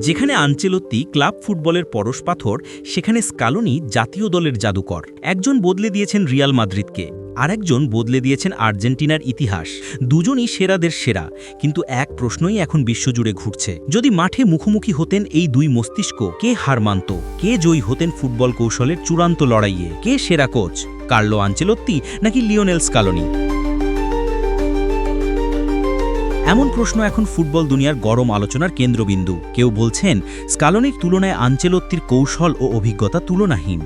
যেখানে আঞ্চেলত্তি ক্লাব ফুটবলের পরশ পাথর, সেখানে স্কালোনি জাতীয় দলের জাদুকর। একজন বদলে দিয়েছেন রিয়াল মাদ্রিদকে আর একজন বদলে দিয়েছেন আর্জেন্টিনার ইতিহাস। দুজনই সেরাদের সেরা, কিন্তু এক প্রশ্নই এখন বিশ্বজুড়ে ঘুরছে। যদি মাঠে মুখোমুখি হতেন এই দুই মস্তিষ্ক, কে হার মানত? কে জয়ী হতেন ফুটবল কৌশলের চূড়ান্ত লড়াইয়ে? কে সেরা কোচ? কার্লো আঞ্চেলত্তি নাকি লিওনেল স্কালোনি? এমন প্রশ্ন এখন ফুটবল দুনিয়ার গরম আলোচনার কেন্দ্রবিন্দু। কেউ বলছেন, স্কালনির তুলনায় আঞ্চেলত্তির কৌশল ও অভিজ্ঞতা তুলনাহীন।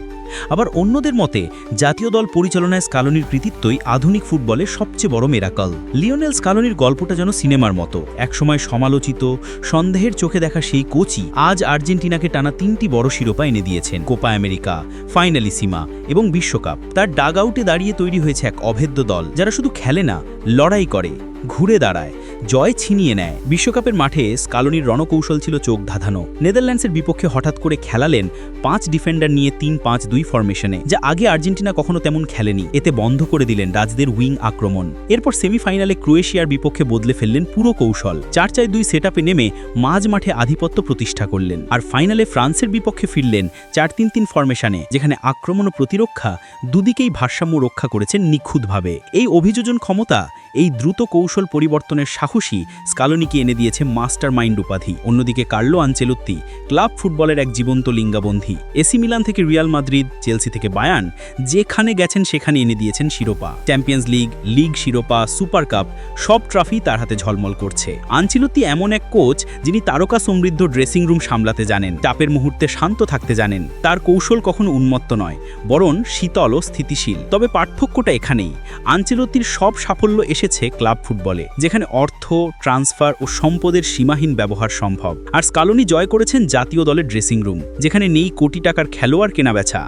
আবার অন্যদের মতে, জাতীয় দল পরিচালনায় স্কালনির কৃতিত্বই আধুনিক ফুটবলের সবচেয়ে বড় মেরাকল। লিওনেল স্কালনির গল্পটা যেন সিনেমার মতো। একসময় সমালোচিত, সন্দেহের চোখে দেখা সেই কোচই আজ আর্জেন্টিনাকে টানা তিনটি বড় শিরোপা এনে দিয়েছেন। কোপা আমেরিকা, ফাইনালিসিমা এবং বিশ্বকাপ। তার ডাগ দাঁড়িয়ে তৈরি হয়েছে এক অভেদ্য দল, যারা শুধু খেলে না, লড়াই করে, ঘুরে দাঁড়ায়। জয় ছিনিয়ে নেয়। বিশ্বকাপের মাঠে স্কালনির রণকৌশল ছিল চোখ ধাঁধানো। নেদারল্যান্ডসের বিপক্ষে হঠাৎ করে খেলালেন পাঁচ ডিফেন্ডার নিয়ে তিন পাঁচ দুই ফরমেশনে, যা আগে আর্জেন্টিনা কখনো তেমন খেলেনি। এতে বন্ধ করে দিলেন রাজদের উইং আক্রমণ। এরপর সেমিফাইনালে ক্রোয়েশিয়ার বিপক্ষে বদলে ফেললেন পুরো কৌশল। চার চার দুই সেট নেমে মাঝ মাঠে আধিপত্য প্রতিষ্ঠা করলেন। আর ফাইনালে ফ্রান্সের বিপক্ষে ফিরলেন চার তিন তিন ফরমেশনে, যেখানে আক্রমণ ও প্রতিরক্ষা দুদিকেই ভারসাম্য রক্ষা করেছেন নিখুঁতভাবে। এই অভিযোজন ক্ষমতা এই দ্রুত কৌশল পরিবর্তনের সাহসী স্কালোনিকে এনে দিয়েছে মাস্টার মাইন্ড উপাধি। অন্যদিকে কার্লো আঞ্চেলত্তি ক্লাব ফুটবলের এক জীবন্ত লিঙ্গাবন্ধী। এসি মিলান থেকে রিয়াল মাদ্রিদ, চেলসি থেকে বায়ান যেখানে গেছেন সেখানে এনে দিয়েছেন শিরোপা। চ্যাম্পিয়ন্স লিগ লিগ শিরোপা, সুপার কাপ, সব ট্রফি তার হাতে ঝলমল করছে। আঞ্চেলত্তি এমন এক কোচ যিনি তারকা সমৃদ্ধ ড্রেসিং রুম সামলাতে জানেন চাপের মুহূর্তে শান্ত থাকতে জানেন। তার কৌশল কখনো উন্মত্ত নয়, বরং শীতল ও স্থিতিশীল। তবে পার্থক্যটা এখানেই, আঞ্চেলত্তির সব সাফল্য এসেছে ক্লাব ফুটবলে, যেখানে অর্থ, ট্রান্সফার ও সম্পদের সীমাহীন ব্যবহার সম্ভব। আর স্কালোনি জয় করেছেন জাতীয় দলের ড্রেসিং রুম, যেখানে নেই কোটি টাকার খেলোয়াড় কেনাবেচা।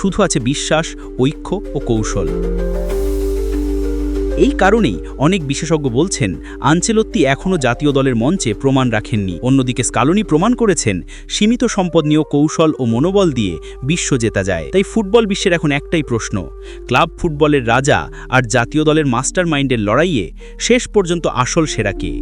শুধু আছে বিশ্বাস, ঐক্য ও কৌশল। এই কারণেই অনেক বিশেষজ্ঞ বলছেন আঞ্চেলত্তি এখনও জাতীয় দলের মঞ্চে প্রমাণ রাখেননি। অন্যদিকে স্কালোনি প্রমাণ করেছেন, সীমিত সম্পদ নিয়েও কৌশল ও মনোবল দিয়ে বিশ্ব জেতা যায়। তাই ফুটবল বিশ্বের এখন একটাই প্রশ্ন, ক্লাব ফুটবলের রাজা আর জাতীয় দলের মাস্টার মাইন্ডের লড়াইয়ে শেষ পর্যন্ত আসল সেরা কে?